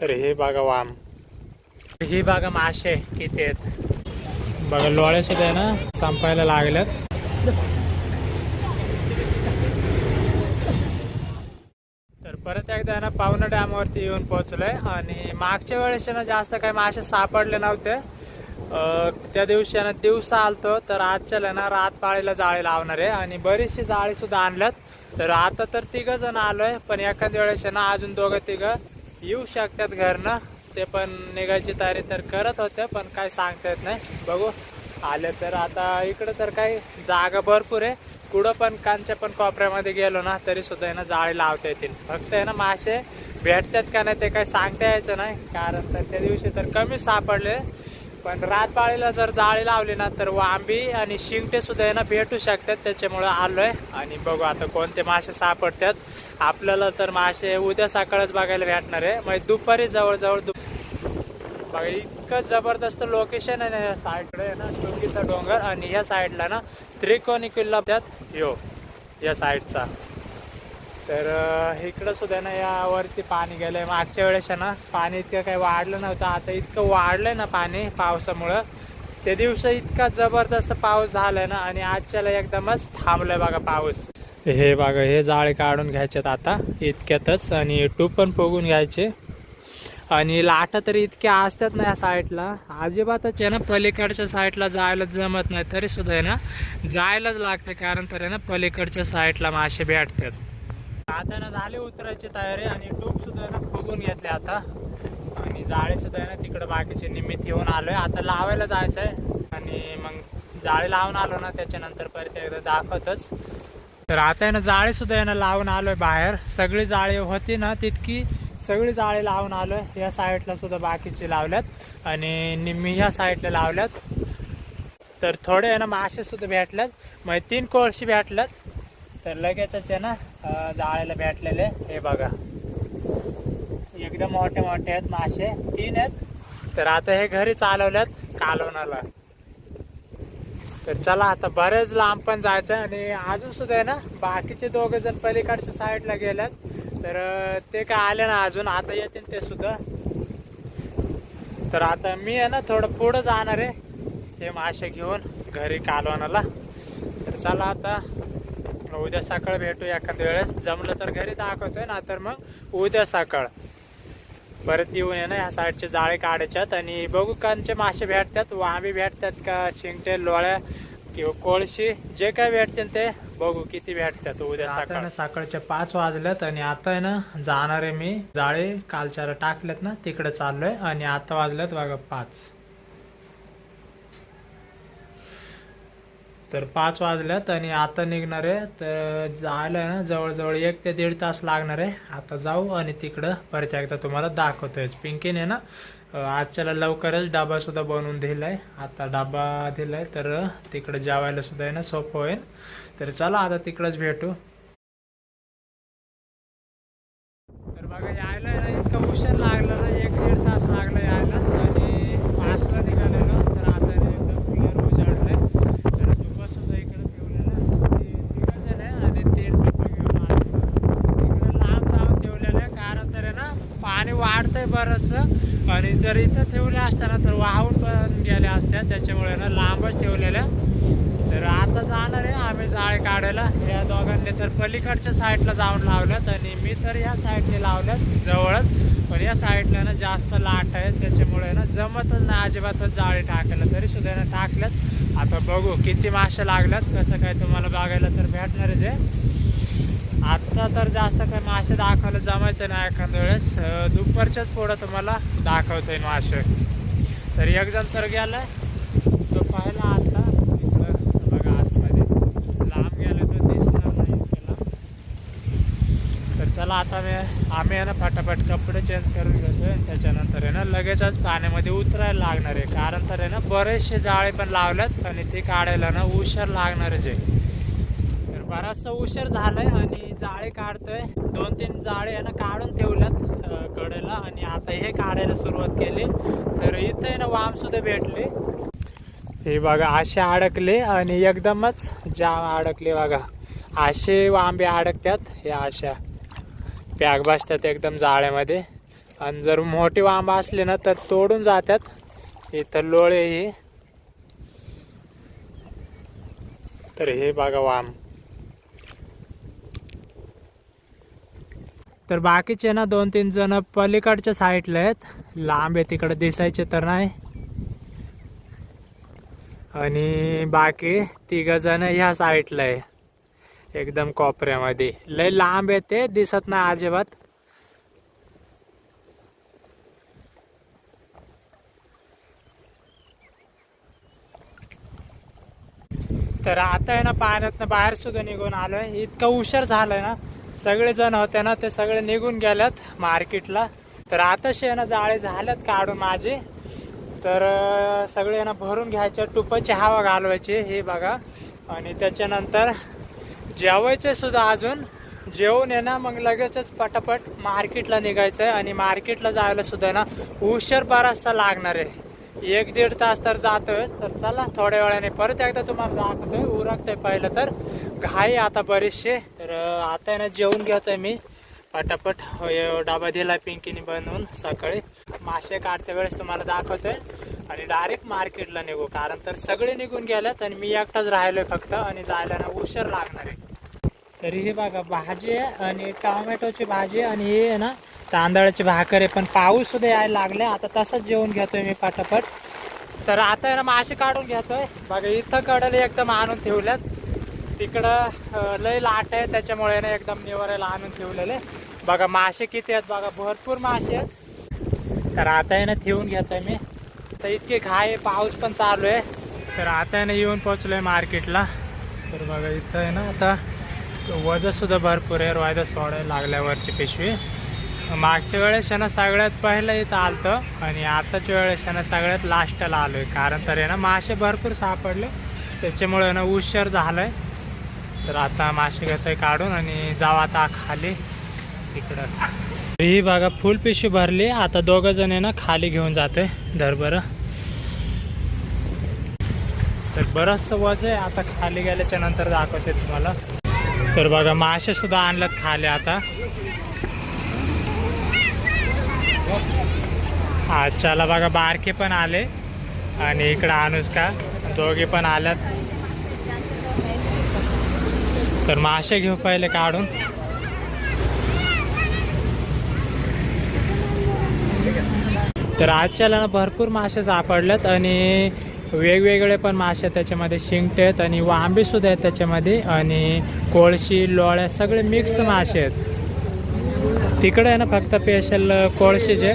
तर हे बघा वाम. ही बघा मासे किती आहेत. बघा लोळे सुद्धा आहे ना संपायला लागल्यात. तर परत एकदा ना पावना डॅमवरती येऊन पोहोचलोय. आणि मागच्या वेळेस ना जास्त काही मासे सापडले नव्हते. अं, त्या दिवशी ना दिवसा आलतो. तर आजच्या ना रात पाळीला जाळी लावणार आहे. आणि बरीचशी जाळी सुद्धा आणल्यात. तर आता तर तिघ जण आलोय पण एखाद्या वेळेस ना अजून दोघं तिघं येऊ शकतात घरनं ते पण निघायची तयारी तर करत होते पण काय सांगता येत नाही. बघू. आले तर आता इकडं तर काही जागा भरपूर आहे. कुठं पण कांच्या पण कोपऱ्यामध्ये गेलो ना तरी सुद्धा आहे ना जाळी लावता येतील. फक्त आहे ना मासे भेटतात का नाही ते काही सांगता यायचं नाही. कारण तर त्या दिवशी तर कमी सापडले. पण रातपाळीला जर जाळी लावली ना तर वांबी आणि शिंगटे सुद्धा आहे ना भेटू शकतात. त्याच्यामुळे आलोय. आणि बघू आता कोणते मासे सापडतात. आपल्याला तर मासे उद्या सकाळच बघायला भेटणार आहे. मग दुपारी जवळजवळ दु बघा इतकं जबरदस्त लोकेशन आहे ना या साईडकडे ना टोकीचा डोंगर. आणि या साईडला ना त्रिकोणी किल्ला. त्यात यो या साईडचा तर इकडं सुद्धा ना यावरती पाणी गेलंय. मागच्या वेळेस आहे ना पाणी इतकं काही वाढलं नव्हतं. आता इतकं वाढलं आहे ना पाणी पावसामुळं. त्या दिवशी इतका जबरदस्त पाऊस झालाय ना आणि आजच्याला एकदमच थांबलाय बघा पाऊस. हे बघा हे जाळे काढून घ्यायचेत आता इतक्यातच आणि टूप पण पोगून घ्यायचे. आणि लाटा तरी इतक्या असतात ना या साईडला. अजिबातच आहे ना पलीकडच्या साईडला जायला जमत नाही. तरी सुद्धा आहे ना जायलाच लागतं कारण तर आहे ना पलीकडच्या साईडला मासे भेटतात. आता ना झाले उतरायची तयारी आणि टूप सुद्धा ना फुगून घेतले आता. आणि जाळे सुद्धा आहे ना तिकडे बाकीचे निमित्त येऊन आलोय. आता लावायला जायचं आहे आणि मग जाळी लावून आलो ना त्याच्यानंतर परत एकदा दाखवतच. तर आता आहे ना जाळे सुद्धा आहे ना लावून आलोय बाहेर. सगळी जाळी होती ना तितकी सगळी जाळी लावून आलोय. या साईडला सुद्धा बाकीचे लावल्यात. आणि निम्मी ह्या साईडला लावल्यात. तर थोडे आहे ना मासे सुद्धा भेटल्यात. मग तीन कोळशी भेटल्यात. तर लगेचच आहे ना जाळायला जाळ्याला भेटलेले हे बघा. एकदम मोठे मोठे आहेत मासे तीन आहेत. तर आता हे घरी चालवल्यात कालवणाला. तर चला आता बरेच लांब पण जायचं आणि अजून सुद्धा आहे ना बाकीचे दोघे जण पलीकडच्या साईडला गेल्यात. तर ते काय आले ना अजून आता येतील ते सुद्धा. तर आता मी आहे ना थोडं पुढं जाणार आहे. ते मासे घेऊन घरी कालवणाला. तर चला आता उद्या सकाळ भेटू एखाद्या वेळेस. जमलं तर घरी दाखवतोय ना तर मग उद्या सकाळ. परत येऊन आहे ना ह्या साईडचे जाळे काढायच्यात आणि बघू कांचे मासे भेटतात वांबी भेटतात का शिंगटे लोळ्या किंवा कोळशी जे काय भेटतील ते बघू किती भेटतात उद्या सकाळ. सकाळच्या पाच वाजल्यात आणि आता आहे ना जाणार आहे मी जाळे कालच्याला टाकल्यात ना तिकडे चाललोय आणि आता वाजल्यात बघा पाच. तर पाच वाजल्यात आणि आता निघणार आहे. तर जायला आहे ना जवळजवळ एक ते दीड तास लागणार आहे. आता जाऊ आणि तिकडं परत एकदा तुम्हाला दाखवतोय पिंकीने ना आजच्याला लवकरच डबा सुद्धा बनवून दिलाय. आता डबा दिलाय तर तिकडे जेवायला सुद्धा आहे ना सोपं होईल. तर चला आता तिकडंच भेटू. तर बघा यायला ना इतका उशीर लागला ना एक दीड तास लागला यायला आणि पाचला निघालेलो तर आता आहे ना एकदम क्लिअर उजाडलंय तर दुबा सुद्धा इकडे ठेवलेला तिघ जण आहे आणि तीन डब्बा घेऊन आलो इकडे लांब जाऊन ठेवलेलं आहे कारण तर आहे ना पाणी वाढतंय बरंचसं आणि जर इथं ठेवले असताना तर वाहून पण गेल्या असत्या. त्याच्यामुळे ना लांबच ठेवलेल्या. तर आता जाणार आहे आम्ही जाळे काढायला. या दोघांनी तर पलीकडच्या साईडला जाऊन लावल्यात आणि मी तर या साईडने लावल्यात जवळच. पण या साईडला ना जास्त लाट आहे. त्याच्यामुळे ना जमतच नाही अजिबातच जाळी टाकायला. तरी सुद्धा ना टाकल्यात. आता बघू किती मासे लागल्यात. कसं काय तुम्हाला बघायला तर भेटणारच आहे. आत्ता तर जास्त काही मासे दाखवलं जमायचं नाही एखाद्या वेळेस. दुपारच्याच पुढं तुम्हाला दाखवतोय मासे. तर एक जण तर गेलाय. तो पाहिला आता. बघा आतमध्ये. लांब गेला तो दिसणार नाही त्याला. तर चला आता मी आम्ही आहे ना फटाफट कपडे चेंज करून घेतोय. त्याच्यानंतर आहे ना लगेचच पाण्यामध्ये उतरायला लागणार आहे. कारण तर आहे ना बरेचसे जाळे पण लावल्यात आणि ते काढायला ना उशीर लागणारच आहे. बराचसा उशीर झालाय आणि जाळे काढतोय. दोन तीन जाळे आहे ना काढून ठेवल्यात कडेला आणि आता हे काढायला सुरुवात केली. तर इथे आहे ना वाम सुद्धा भेटले. हे बघा असे अडकले आणि एकदमच जाम अडकले बघा. असे वांबे अडकतात हे अशा पॅक बसतात एकदम जाळ्यामध्ये. आणि जर मोठी वांब असले ना तर तोडून जातात इथं लोळे हे तर हे बघा वाम. तर बाकीचे ना दोन तीन जण पलीकडच्या साईडला आहेत. लांब आहे तिकडे दिसायचे तर नाही. आणि बाकी तिघ जण ह्या साईडला आहे. एकदम कोपऱ्यामध्ये. लय लांब आहे ते दिसत नाही अजिबात. तर आता आहे ना पाण्यातनं बाहेर सुद्धा निघून आलोय. इतकं उशीर झालाय ना. सगळेजण होते ना ते सगळे निघून गेल्यात मार्केटला. तर आताशी आहे ना जाळे झाल्यात काढून माझे. तर सगळे ना भरून घ्यायचे टुपाची हवा घालवायची हे बघा. आणि त्याच्यानंतर जेवायचे सुद्धा अजून. जेवून आहे ना मग लगेचच पटापट मार्केटला निघायचंय. आणि मार्केटला जायला सुद्धा ना उशीर बराचसा लागणार आहे. एक दीड तास तर जातोय. तर चला थोड्या वेळाने परत एकदा तुम्हाला दाखवतोय. उरकतोय पहिलं तर. घाई आता बरेचसे तर आता आहे ना जेवून घेतोय मी. पटापट. हो, हे डबा दिला पिंकीने बनवून सकाळी. मासे काढते वेळेस तुम्हाला दाखवतोय. आणि डायरेक्ट मार्केटला निघू. कारण तर सगळे निघून गेल्यात आणि मी एकटाच राहिलोय फक्त आणि जायला ना उशीर लागणार आहे. तरी हे बघा भाजी आहे आणि टोमॅटोची भाजी आणि हे आहे ना तांदळाची भाकर आहे पण पाऊस सुद्धा यायला लागले आता तसंच जेवून घेतोय मी पटापट. तर आता आहे ना मासे काढून घेतोय. बघा इथं कडले एकदम आणून ठेवल्यात. तिकडं लय लाट आहे त्याच्यामुळे ना एकदम निवारायला आणून ठेवलेले. बघा मासे किती आहेत बघा भरपूर मासे आहेत. तर आता आहे ना ठेवून घेतोय मी. तर इतके घाय आहे पाऊस पण चालू आहे. तर आता आहे ना येऊन पोचलोय मार्केटला. तर बघा इथं आहे ना आता वजन सुद्धा भरपूर आहे वायदा सोडायला लागल्यावरची पिशवी. मागच्या वेळेस आहे ना सगळ्यात पहिलं इथं आलतं आणि आताच्या वेळेस आहे ना सगळ्यात लास्टला आलोय. कारण तर आहे ना मासे भरपूर सापडले. त्याच्यामुळे ना उशीर आहे तर आता मासे घेतोय काढून आणि जाऊ आता खाली तिकडं ही बघा फुल पिशवी भरली. आता दोघं जण आहे ना खाली घेऊन जाते धर तर बरंचसं वज आहे. आता खाली गेल्याच्यानंतर दाखवते तुम्हाला. तर बघा मासे सुद्धा आणलं खाली आता. आजच्याला बघा बारके पण आले आणि इकडं अनुष्का दोघे पण आल्यात. तर मासे घेऊ पहिले काढून. तर आजच्याला ना भरपूर मासे सापडलेत आणि वेगवेगळे पण मासे त्याच्यामध्ये शिंगटे आहेत आणि वांबे सुद्धा आहेत त्याच्यामध्ये आणि कोळशी लोळ्या सगळे मिक्स मासे आहेत. तिकडे आहे ना फक्त स्पेशल कोळशीचे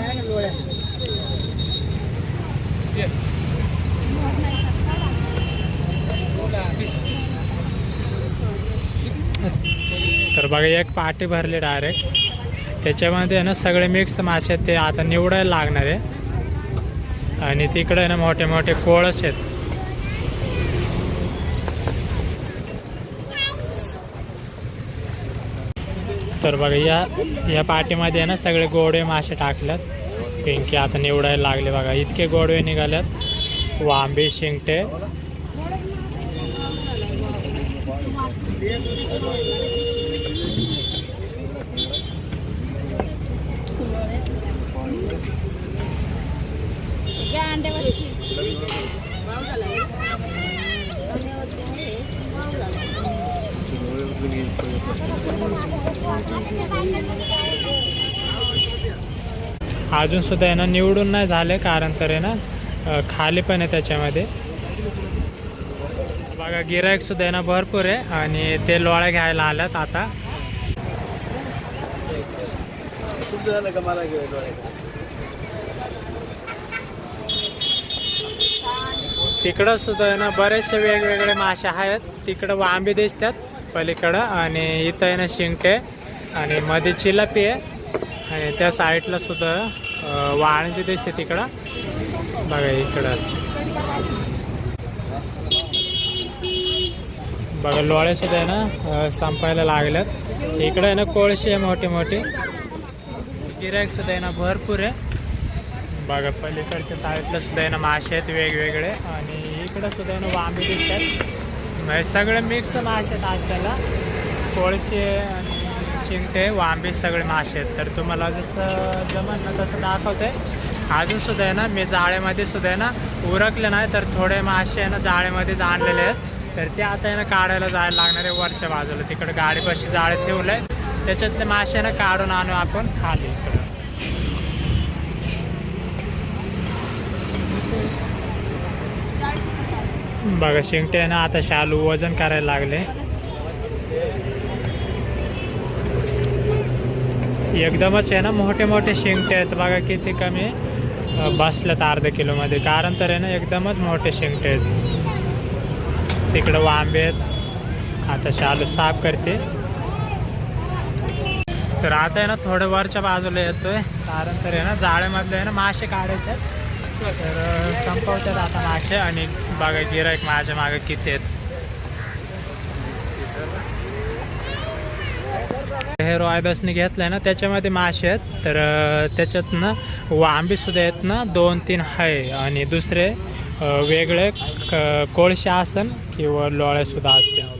तर बघा एक पाटी भरली डायरेक्ट त्याच्यामध्ये आहे ना सगळे मिक्स मासे आहेत ते आता निवडायला लागणार आहे. आणि तिकडे आहे ना मोठे मोठे कोळस आहेत. तर बघा या या पाठीमध्ये ना सगळे गोडे मासे टाकल्यात. पिंकी आता निवडायला लागले बघा. इतके गोडवे निघाल्यात. वांबे शिंगटे. अजून सुद्धा आहे ना निवडून नाही झाले कारण तर आहे ना खाली पण आहे त्याच्यामध्ये. बघा गिरायक सुद्धा आहे ना भरपूर आहे आणि ते लोळ्या घ्यायला आल्यात आता. तिकडं सुद्धा आहे ना बरेचसे वेगवेगळे मासे आहेत. तिकडं वांबे दिसतात. पलीकडं आणि इथं आहे ना शिंके आणि मध्ये चिलापी आहे. आणि त्या साईडला सुद्धा अं, दिसते तिकडं. बघा इकडं. बघा लोळे सुद्धा आहे ना संपायला लागल्यात. इकडं आहे ना कोळशी आहे मोठी मोठी. गिरायक सुद्धा आहे ना भरपूर आहे. बघा पलीकडच्या साईडला सुद्धा आहे ना मासे आहेत वेगवेगळे. आणि इकडं सुद्धा आहे ना वांबे दिसतात. म्हणजे सगळं मिक्स मासे आहेत आजच्याला कोळशे आणि शिंगटे वांबे सगळे मासे आहेत तर तुम्हाला जसं जमत ना तसं दाखवते. अजून सुद्धा आहे ना मी जाळ्यामध्ये सुद्धा आहे ना उरकले नाही तर थोडे मासे आहे ना जाळ्यामध्येच आणलेले आहेत. तर ते आता आहे ना काढायला जायला लागणार आहे वरच्या बाजूला. तिकडे गाडीपाशी जाळे ठेवलंय. त्याच्यातले मासे आहे ना काढून आणू आपण खाली इकडे. बघा शिंगटे आहे ना आता शालू वजन करायला लागले. एकदमच आहे ना मोठे मोठे शिंगटे आहेत. बघा किती कमी बसलेत बसल्यात अर्धा किलोमध्ये. कारण तर आहे ना एकदमच मोठे शिंगटे आहेत. तिकडं वांबे आहेत. आता शालू साफ करते. तर आता आहे ना थोडं वरच्या बाजूला येतोय. कारण तर आहे ना जाळ्यामधले आहे ना मासे काढायचे आहेत. तर संपवतात आता मासे आणि बघा गिरायक माझ्या मागे किती आहेत. हे रॉयबसने घेतलंय ना त्याच्यामध्ये मासे आहेत. तर त्याच्यात ना वांबी सुद्धा आहेत ना दोन तीन आहे आणि दुसरे वेगळे कोळशे आसन किंवा लोळे सुद्धा असतील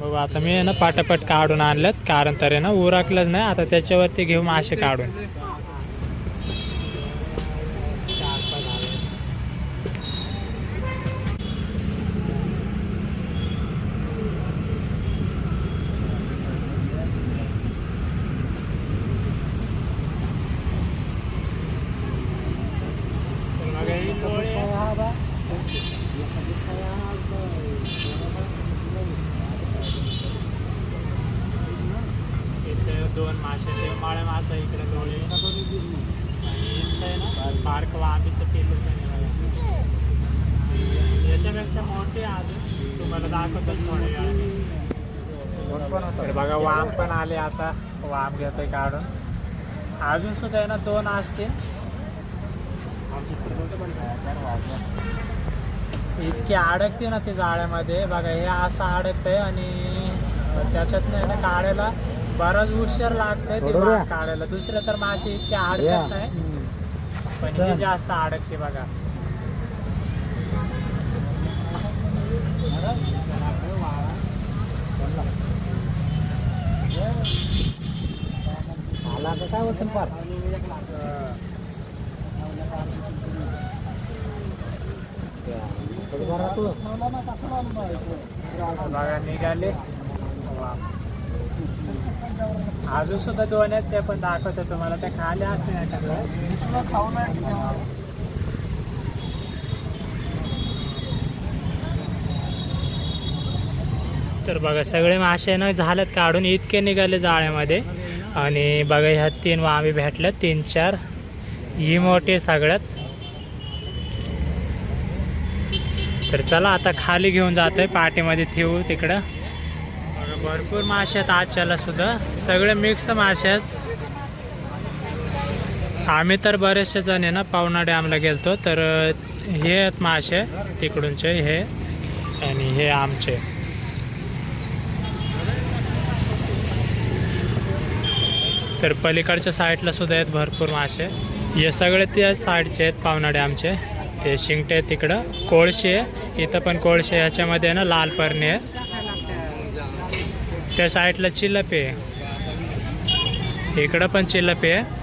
बघू आता मी ना पटापट काढून आणलेत. कारण तर ना उरकलंच नाही. आता त्याच्यावरती घेऊ मासे काढून इथे दोन मासे ते माळे मासा इकडे डोळे आणि इथं आहे ना आहे बघा. आणि याच्यापेक्षा मोठी आहे अजून तुम्हाला दाखवतोच थोड्या वेळाने बघा वाम पण आले आता. वाम घेतोय काढून. अजून सुद्धा आहे ना दोन असतील. इतकी अडकते ना ती जाळ्यामध्ये. बघा हे असं अडकतंय आणि त्याच्यात नाही ना काढायला बराच उशीर लागतंय ते काढायला. दुसरे तर मासे इतके अडकत नाही. पण हे जास्त अडकते बघा काय होतं फार बघा निघाले. अजून सुद्धा दोन आहेत ते पण दाखवतो तुम्हाला. ते खाली असते नाही सगळं. तर बघा सगळे मासे ना झालेत काढून इतके निघाले जाळ्यामध्ये. आणि बघा ह्या तीन वामी भेटल्या तीन चार. ही मोठी सगळ्यात. तर चला आता खाली घेऊन जातोय पाठीमध्ये ठेवू तिकडं. भरपूर मासे आहेत आजच्याला सुद्धा. सगळे मिक्स मासे आहेत. आम्ही तर बरेचसे जण आहे ना पावना डॅमला गेलतो. तर हे आहेत मासे तिकडूनचे हे आणि हे आमचे. तर पलीकडच्या साईडला सुद्धा आहेत भरपूर मासे. हे सगळे त्या साईडचे आहेत पावना डॅमचे ते शिंगटे आहेत तिकडं. कोळशे आहे. इथं पण कोळशे ह्याच्यामध्ये आहे ना लाल परणी आहे. त्या साईडला चिल्लपी आहे. इकडं पण चिल्लपी आहे.